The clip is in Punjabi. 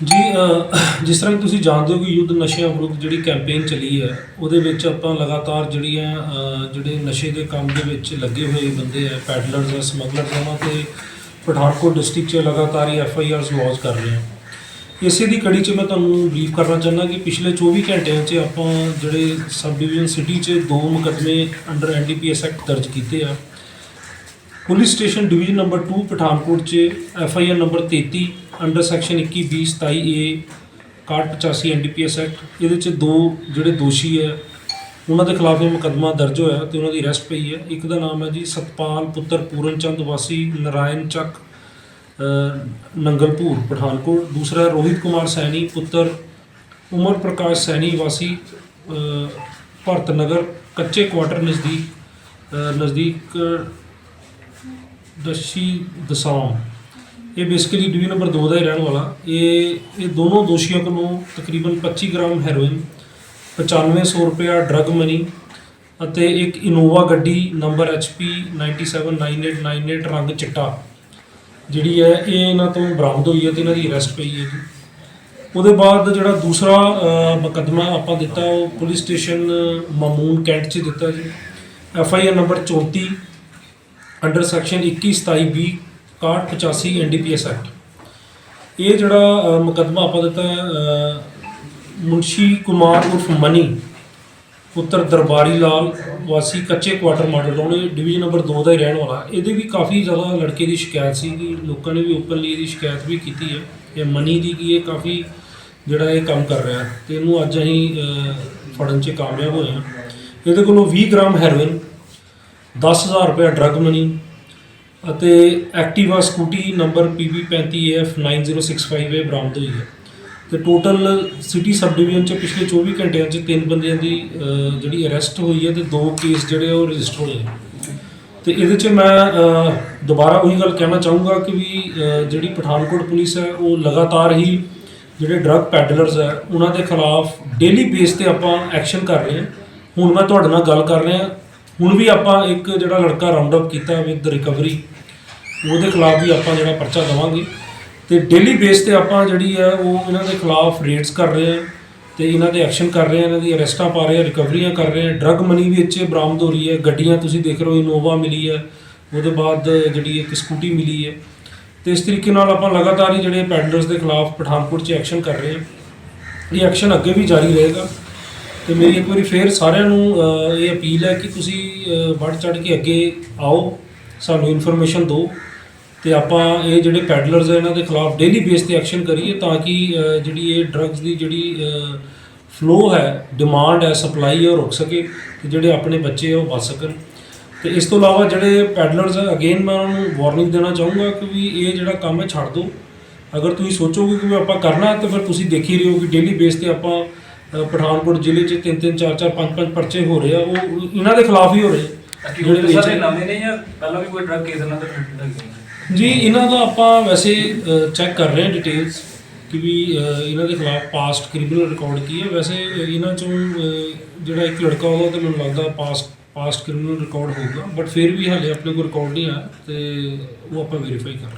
ਜੀ ਜਿਸ ਤਰ੍ਹਾਂ ਕਿ ਤੁਸੀਂ ਜਾਣਦੇ ਹੋ ਕਿ ਯੁੱਧ ਨਸ਼ਿਆਂ ਵਿਰੁੱਧ ਜਿਹੜੀ ਕੈਂਪੇਨ ਚੱਲੀ ਹੈ, ਉਹਦੇ ਵਿੱਚ ਆਪਾਂ ਲਗਾਤਾਰ ਜਿਹੜੀਆਂ ਜਿਹੜੇ ਨਸ਼ੇ ਦੇ ਕੰਮ ਦੇ ਵਿੱਚ ਲੱਗੇ ਹੋਏ ਬੰਦੇ ਆ ਪੈਡਲਰਸ ਆ ਸਮਗਲਰਸ ਉਹਨਾਂ ਤੇ ਪਠਾਨਕੋਟ ਡਿਸਟ੍ਰਿਕਟ 'ਚ ਲਗਾਤਾਰ ਹੀ ਐਫ ਆਈ ਆਰਸ ਲੌਂਚ ਕਰ ਰਹੇ ਹਾਂ ਇਸੇ ਦੀ ਕੜੀ 'ਚ ਮੈਂ ਤੁਹਾਨੂੰ ਬਰੀਫ ਕਰਨਾ ਚਾਹੁੰਦਾ ਕਿ ਪਿਛਲੇ 24 ਘੰਟਿਆਂ 'ਚ ਆਪਾਂ ਜਿਹੜੇ ਸਬ ਡਿਵੀਜ਼ਨ ਸਿਟੀ 'ਚ ਦੋ ਮੁਕੱਦਮੇ under N D P S act ਦਰਜ ਕੀਤੇ ਆ। Police station division number 2 Pathankot 'ਚ F I R number 33 under section 21 20 27 A 6185 NDPS act ਇਹਦੇ 'ਚ ਦੋ ਜਿਹੜੇ ਦੋਸ਼ੀ ਹੈ ਉਹਨਾਂ ਦੇ ਖਿਲਾਫ ਇਹ ਮੁਕੱਦਮਾ ਦਰਜ ਹੋਇਆ ਤੇ ਉਹਨਾਂ ਦੀ ਅਰੈਸਟ ਪਈ ਹੈ। ਇੱਕ ਦਾ ਨਾਮ ਹੈ ਜੀ ਸਤਪਾਲ ਪੁੱਤਰ ਪੂਰਨ ਚੰਦ ਵਾਸੀ ਨਰਾਇਣ ਚੱਕ ਅ, ਨੰਗਲਪੁਰ ਪਠਾਨਕੋਟ। ਦੂਸਰਾ ਹੈ ਰੋਹਿਤ ਕੁਮਾਰ ਸੈਣੀ ਪੁੱਤਰ ਉਮਰ ਪ੍ਰਕਾਸ਼ ਸੈਣੀ ਵਾਸੀ ਭਰਤ ਨਗਰ ਕੱਚੇ ਕੁਆਟਰ ਨਜ਼ਦੀਕ ਨਜ਼ਦੀਕ ਦਸ਼ੀ ਦਸਾਮ। ਇਹ ਬੇਸਿਕਲੀ ਡਿਵੀ ਨੰਬਰ 2 ਦਾ ਹੀ ਰਹਿਣ ਵਾਲਾ। ਇਹ ਇਹ ਦੋਨੋਂ ਦੋਸ਼ੀਆਂ ਕੋਲੋਂ ਤਕਰੀਬਨ 25 ਗ੍ਰਾਮ ਹੈਰੋਇਨ 9500 ਰੁਪਇਆ ਡਰਗ ਮਨੀ ਅਤੇ ਇੱਕ ਇਨੋਵਾ ਗੱਡੀ ਨੰਬਰ HP 979898 ਰੰਗ ਚਿੱਟਾ। ਜਿਹੜੀ ਹੈ ਇਹ ਇਹਨਾਂ ਤੋਂ ਬਰਾਮਦ ਹੋਈ ਹੈ ਤੇ ਇਹਨਾਂ ਦੀ ਅਰੈਸਟ ਪਈ ਹੈ ਜੀ। ਉਹਦੇ ਬਾਅਦ ਜਿਹੜਾ ਦੂਸਰਾ ਅ, ਮੁਕੱਦਮਾ ਆਪਾਂ ਦਿੱਤਾ ਉਹ ਪੁਲਿਸ ਸਟੇਸ਼ਨ ਮਾਮੂਨ ਕੈਂਟ 'ਚ ਦਿੱਤਾ ਜੀ। F I R number 34 under section 21 27 20 6185 NDPS act ਇਹ ਜਿਹੜਾ ਅ, ਮੁਕੱਦਮਾ ਆਪਾਂ ਦਿੱਤਾ ਮੁਨਸ਼ੀ ਕੁਮਾਰ ਉਰਫ ਮਨੀ ਪੁੱਤਰ ਦਰਬਾਰੀ ਲਾਲ ਵਾਸੀ ਕੱਚੇ quarter model town division number 2 ਦਾ ਹੀ ਰਹਿਣ ਵਾਲਾ। ਇਹਦੇ ਵੀ ਕਾਫੀ ਜ਼ਿਆਦਾ ਲੜਕੇ ਦੀ ਸ਼ਿਕਾਇਤ ਸੀ ਕਿ ਲੋਕਾਂ ਨੇ ਵੀ ਓਪਨਲੀ ਇਹਦੀ ਸ਼ਿਕਾਇਤ ਵੀ ਕੀਤੀ ਹੈ। ਇਹ ਮਨੀ ਦੀ ਕਿ ਇਹ ਕਾਫੀ ਜਿਹੜਾ ਇਹ ਕੰਮ ਕਰ ਰਿਹਾ ਤੇ ਇਹਨੂੰ ਅੱਜ ਅਸੀਂ ਫੜਨ 'ਚ ਕਾਮਯਾਬ ਹੋਏ ਹਾਂ। ਇਹਦੇ ਕੋਲੋਂ 20 ਗ੍ਰਾਮ ਹੈਰੋਇਨ 10000 ਰੁਪਏ ਡਰੱਗ ਮਨੀ ਅਤੇ ਐਕਟਿਵਾ ਸਕੂਟੀ ਨੰਬਰ PB35AF9065 ਇਹ ਬਰਾਮਦ ਹੋਈ ਹੈ ਤੇ ਟੋਟਲ ਸਿਟੀ ਸਬ ਡਿਵੀਜ਼ਨ ਚ ਪਿਛਲੇ 24 ਘੰਟਿਆਂ ਚ ਤਿੰਨ ਬੰਦਿਆਂ ਦੀ ਅਹ, ਜਿਹੜੀ ਅਰੈਸਟ ਹੋਈ ਹੈ ਤੇ ਦੋ ਕੇਸ ਜਿਹੜੇ ਉਹ ਰਜਿਸਟਰ ਹੋਏ ਆ। ਤੇ ਇਹਦੇ ਚ ਮੈਂ ਅਹ, ਦੁਬਾਰਾ ਉਹੀ ਗੱਲ ਕਹਿਣਾ ਚਾਹੂੰਗਾ ਕਿ ਵੀ ਅਹ, ਜਿਹੜੀ ਪਠਾਨਕੋਟ ਪੁਲਿਸ ਹੈ ਉਹ ਲਗਾਤਾਰ ਹੀ ਜਿਹੜੇ ਡਰੱਗ ਪੈਡਲਰਸ ਹੈ ਉਹਨਾਂ ਦੇ ਖਿਲਾਫ ਡੇਲੀ ਬੇਸ ਤੇ ਆਪਾਂ ਐਕਸ਼ਨ ਕਰ ਰਹੇ ਹਾਂ ਹੁਣ ਮੈਂ ਤੁਹਾਡੇ ਨਾਲ ਗੱਲ ਕਰ ਰਿਹਾ ਹੁਣ ਵੀ ਆਪਾਂ ਇੱਕ ਜਿਹੜਾ ਲੜਕਾ ਰਾਉਂਡ ਅਪ ਕੀਤਾ ਵਿਦ ਰਿਕਵਰੀ ਉਹਦੇ ਖਿਲਾਫ ਵੀ ਆਪਾਂ ਜਿਹੜਾ ਪਰਚਾ ਦਵਾਂਗੇ। ਤੇ ਡੇਲੀ ਬੇਸ ਤੇ ਆਪਾਂ ਜਿਹੜੀ ਹੈ ਉਹ ਇਹਨਾਂ ਦੇ ਖਿਲਾਫ ਰੇਡਸ ਕਰ ਰਹੇ ਹਾਂ ਤੇ ਇਹਨਾਂ ਦੇ ਐਕਸ਼ਨ ਕਰ ਰਹੇ ਹਾਂ ਇਹਨਾਂ ਦੀ ਅਰੈਸਟਾਂ ਪਾ ਰਹੇ ਹਾਂ ਰਿਕਵਰੀਆਂ ਕਰ ਰਹੇ ਹਾਂ ਡਰੱਗ ਮਨੀ ਵੀ ਇੱਥੇ ਬਰਾਮਦ ਹੋ ਰਹੀ ਹੈ। ਗੱਡੀਆਂ ਤੁਸੀਂ ਦੇਖ ਰਹੇ ਹੋ ਇਨੋਵਾ ਮਿਲੀ ਹੈ ਉਹਦੇ ਬਾਅਦ ਜਿਹੜੀ ਇੱਕ ਸਕੂਟੀ ਮਿਲੀ ਹੈ ਤੇ ਇਸ ਤਰੀਕੇ ਨਾਲ ਆਪਾਂ ਲਗਾਤਾਰ ਹੀ ਜਿਹੜੇ ਪੈਡਲਰਸ ਦੇ ਖਿਲਾਫ ਪਠਾਨਕੋਟ 'ਚ ਐਕਸ਼ਨ ਕਰ ਰਹੇ ਹਾਂ ਇਹ ਐਕਸ਼ਨ ਅੱਗੇ ਵੀ ਜਾਰੀ ਰਹੇਗਾ। ਤੇ ਮੇਰੀ ਇੱਕ ਵਾਰੀ ਫੇਰ ਸਾਰਿਆਂ ਨੂੰ ਅਹ, ਇਹ ਅਪੀਲ ਹੈ ਕਿ ਤੁਸੀਂ ਅਹ, ਵੱਧ ਚੜ ਕੇ ਅੱਗੇ ਆਓ ਸਾਨੂੰ ਇਨਫੋਰਮੇਸ਼ਨ ਦਿਓ ਤੇ ਆਪਾਂ ਇਹ ਜਿਹੜੇ ਪੈਡਲਰਸ ਹੈ ਇਹਨਾਂ ਦੇ ਖਿਲਾਫ ਡੇਲੀ ਬੇਸ ਤੇ ਐਕਸ਼ਨ ਕਰੀਏ ਤਾਂ ਕਿ ਅਹ, ਜਿਹੜੀ ਇਹ ਡਰੱਗਸ ਦੀ ਜਿਹੜੀ ਫਲੋ ਹੈ ਡਿਮਾਂਡ ਹੈ ਸਪਲਾਈ ਹੈ ਉਹ ਰੁਕ ਸਕੇ ਤੇ ਜਿਹੜੇ ਆਪਣੇ ਬੱਚੇ ਆ ਉਹ ਬਚ ਸਕਣ। ਤੇ ਇਸ ਤੋਂ ਇਲਾਵਾ ਜਿਹੜੇ ਪੈਡਲਰਸ ਹੈ ਅਗੇਨ ਮੈਂ ਉਹਨਾਂ ਨੂੰ ਵਾਰਨਿੰਗ ਦੇਣਾ ਚਾਹੂੰਗਾ ਕਿ ਵੀ ਇਹ ਜਿਹੜਾ ਕੰਮ ਹੈ ਛੱਡ ਦਿਓ। ਅਗਰ ਤੁਸੀਂ ਸੋਚੋਗੇ ਕਿ ਵੀ ਆਪਾਂ ਕਰਨਾ ਹੈ ਤਾਂ ਫਿਰ ਤੁਸੀਂ ਦੇਖ ਹੀ ਰਹੇ ਹੋ ਕਿ ਡੇਲੀ ਬੇਸ ਤੇ ਆਪਾਂ ਪਠਾਨਕੋਟ ਜ਼ਿਲ੍ਹੇ 'ਚ ਤਿੰਨ ਤਿੰਨ ਚਾਰ ਚਾਰ ਪੰਜ ਪੰਜ ਪਰਚੇ ਹੋ ਰਹੇ ਆ ਉਹ ਇਹਨਾਂ ਦੇ ਖਿਲਾਫ ਹੀ ਹੋ ਰਹੇ ਆ। ਜਿਹੜੇ ਸਾਰੇ। ਨਵੇਂ ਨੇ ਜਾਂ ਪਹਿਲਾਂ ਵੀ ਕੋਈ ਡਰਗ ਕੇਸ ਇਹਨਾਂ ਦਾ ਟ੍ਰੀਟਡ ਹੈਗੇ ਜੀ ਇਹਨਾਂ ਦਾ ਆਪਾਂ ਵੈਸੇ ਚੈੱਕ ਕਰ ਰਹੇ ਹਾਂ ਡਿਟੇਲਸ ਕਿ ਵੀ ਇਹਨਾਂ ਦੇ ਖਿਲਾਫ ਪਾਸਟ ਕ੍ਰਿਮੀਨਲ ਰਿਕਾਰਡ ਕੀ ਹੈ ਵੈਸੇ ਇਹਨਾਂ ਚੋਂ ਜਿਹੜਾ ਇੱਕ ਲੜਕਾ ਉਹਦਾ ਤੇ ਮੈਨੂੰ ਲੱਗਦਾ ਪਾਸਟ ਪਾਸਟ ਕ੍ਰਿਮੀਨਲ ਰਿਕਾਰਡ ਹੋਊਗਾ ਬਟ ਫਿਰ ਵੀ ਹਾਲੇ ਆਪਣੇ ਕੋਲ ਰਿਕਾਰਡ ਨਹੀਂ ਆਇਆ ਤੇ ਉਹ ਆਪਾਂ ਵੈਰੀਫਾਈ ਕਰ ਰਹੇ